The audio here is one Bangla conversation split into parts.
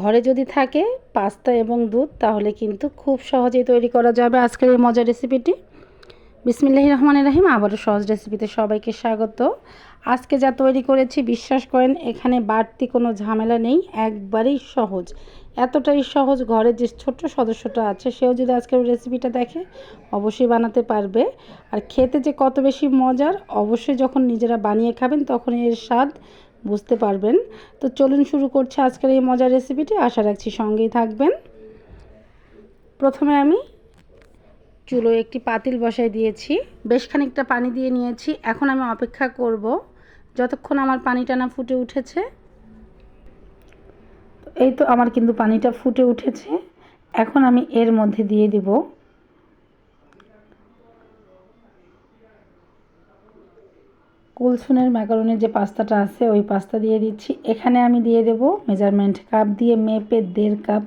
ঘরে যদি থাকে পাস্তা এবং দুধ, তাহলে কিন্তু খুব সহজেই তৈরি করা যাবে আজকের এই মজার রেসিপিটি বিসমিল্লাহ রহমান রাহিম, আবারও সহজ রেসিপিতে সবাইকে স্বাগত। আজকে যা তৈরি করেছি, বিশ্বাস করেন, এখানে বাড়তি কোনো ঝামেলা নেই, একবারেই সহজ। এতটাই সহজ ঘরের যে ছোট্ট সদস্যটা আছে, সেও যদি আজকের রেসিপিটা দেখে, অবশ্যই বানাতে পারবে। আর খেতে যে কত বেশি মজার, অবশ্যই যখন নিজেরা বানিয়ে খাবেন, তখন এর স্বাদ বুঝতে পারবেন। তো চলুন শুরু করছে আজকের এই মজার রেসিপিটি আশা রাখছি সঙ্গেই থাকবেন। প্রথমে আমি চুলো একটি পাতিল বসাই দিয়েছি। বেশ খানিকটা পানি দিয়ে নিয়েছি। এখন আমি অপেক্ষা করব যতক্ষণ আমার পানিটা না ফুটে উঠেছে। এই তো আমার কিন্তু পানিটা ফুটে উঠেছে। এখন আমি এর মধ্যে দিয়ে দিব কুলসুনের ম্যাকারনের যে পাস্তাটা আছে, ওই পাস্তা দিয়ে দিচ্ছি। এখানে আমি দিয়ে দেব মেজারমেন্ট কাপ, দিয়ে মেপে দেড় কাপ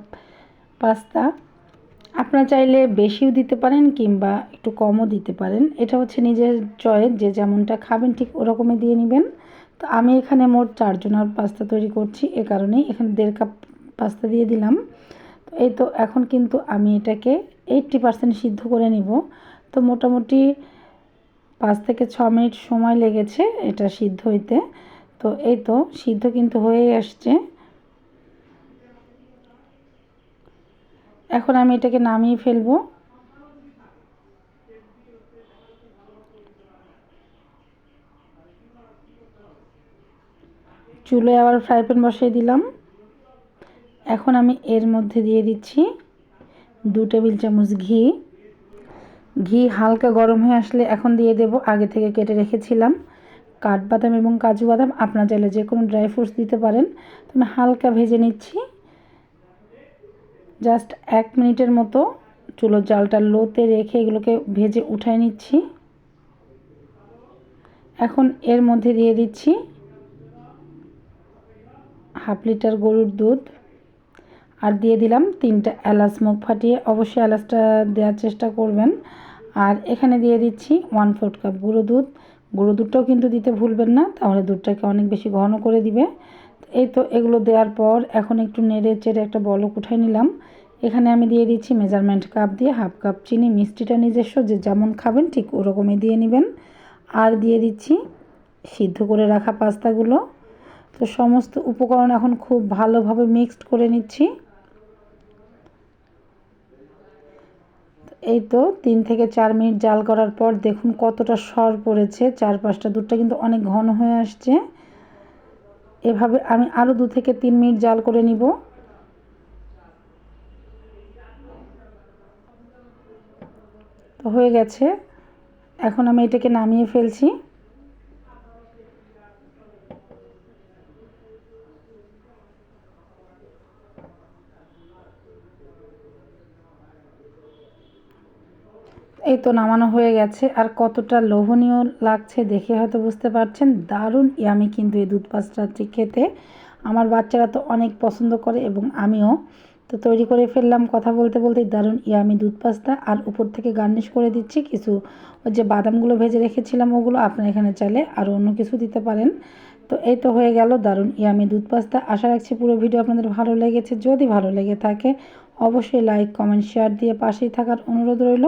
পাস্তা। আপনারা চাইলে বেশিও দিতে পারেন কিংবা একটু কমও দিতে পারেন। এটা হচ্ছে নিজের চয়েস, যে যেমনটা খাবেন ঠিক ওরকমই দিয়ে নেবেন। তো আমি এখানে মোট চারজনের পাস্তা তৈরি করছি, এ কারণেই এখানে দেড় কাপ পাস্তা দিয়ে দিলাম। তো এই তো, এখন কিন্তু আমি এটাকে এইট্টি পার্সেন্ট সিদ্ধ করে নিব। তো মোটামুটি পাঁচ থেকে ছ মিনিট সময় লেগেছে এটা সিদ্ধ হইতে। তো এই তো সিদ্ধ কিন্তু হয়েই আসছে। এখন আমি এটাকে নামিয়ে ফেলব। চুলোয় আবার ফ্রাই প্যান বসিয়ে দিলাম। এখন আমি এর মধ্যে দিয়ে দিচ্ছি দু টেবিল চামচ ঘি। ঘি হালকা গরম হয়ে আসলে এখন দিয়ে দেব। আগে থেকে কেটে রেখেছিলাম। কাঠবাদাম এবং কাজু বাদাম আপনার চাইলে যে কোনো ড্রাই ফ্রুটস দিতে পারেন। তো আমি হালকা ভেজে নিচ্ছি। জাস্ট এক মিনিটের মতো চুলোর জালটা লোতে রেখে এগুলোকে ভেজে উঠাই নিচ্ছি। এখন এর মধ্যে দিয়ে দিচ্ছি হাফ লিটার গরুর দুধ। আর দিয়ে দিলাম তিনটা এলাচ মুখ ফাটিয়ে অবশ্যই এলাচটা দেওয়ার চেষ্টা করবেন। আর এখানে দিয়ে দিচ্ছি ওয়ান ফোর্থ কাপ গুঁড়ো দুধ। গুঁড়ো দুধটাও কিন্তু দিতে ভুলবেন না, তাহলে দুধটাকে অনেক বেশি ঘন করে দিবে। এই তো এগুলো দেওয়ার পর এখন একটু নেড়ে চেড়ে একটা বলক উঠাই নিলাম। এখানে আমি দিয়ে দিচ্ছি মেজারমেন্ট কাপ দিয়ে হাফ কাপ চিনি, মিষ্টিটা নিজস্ব, যে যেমন খাবেন ঠিক ওরকমই দিয়ে নেবেন। আর দিয়ে দিচ্ছি সিদ্ধ করে রাখা পাস্তাগুলো। তো সমস্ত উপকরণ এখন খুব ভালোভাবে মিক্সড করে নিচ্ছি। এই তো তিন থেকে চার মিনিট জাল করার পর দেখুন কতটা সর পড়েছে চার পাঁচটা দুধটা কিন্তু অনেক ঘন হয়ে আসছে। এভাবে আমি আরও দু থেকে তিন মিনিট জাল করে নিব। তো হয়ে গেছে। এখন আমি এটাকে নামিয়ে ফেলছি। এই তো নামানো হয়ে গেছে। আর কতটা লোভনীয় লাগছে দেখে হয়তো বুঝতে পারছেন। দারুণ ইয়ামি কিন্তু এই দুধ পাস্তাটি খেতে। আমার বাচ্চারা তো অনেক পছন্দ করে এবং আমিও। তো তৈরি করে ফেললাম কথা বলতে বলতে দারুণ ইয়ামি দুধ পাস্তা আর উপর থেকে গার্নিশ করে দিচ্ছি কিছু ওই যে বাদামগুলো ভেজে রেখেছিলাম ওগুলো। আপনার এখানে চালে আর অন্য কিছু দিতে পারেন। তো এই তো হয়ে গেল দারুণ ইয়ামি দুধ পাস্তা আশা রাখছি পুরো ভিডিও আপনাদের ভালো লেগেছে। যদি ভালো লেগে থাকে, অবশ্যই লাইক কমেন্ট শেয়ার দিয়ে পাশেই থাকার অনুরোধ রইল।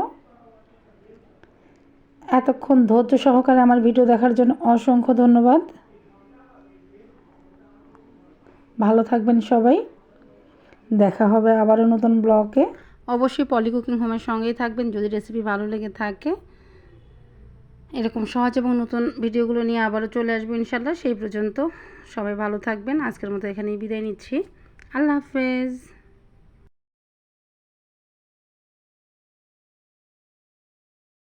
এতক্ষণ ধৈর্য সহকারে আমার ভিডিও দেখার জন্য অসংখ্য ধন্যবাদ। ভালো থাকবেন সবাই। দেখা হবে আবারও নতুন ব্লগে। অবশ্যই পলি কুকিং হোমের সঙ্গেই থাকবেন, যদি রেসিপি ভালো লেগে থাকে। এরকম সহজ এবং নতুন ভিডিওগুলো নিয়ে আবারও চলে আসব ইনশাল্লাহ সেই পর্যন্ত সবাই ভালো থাকবেন। আজকের মতো এখানেই বিদায় নিচ্ছি। আল্লাহ হাফেজ।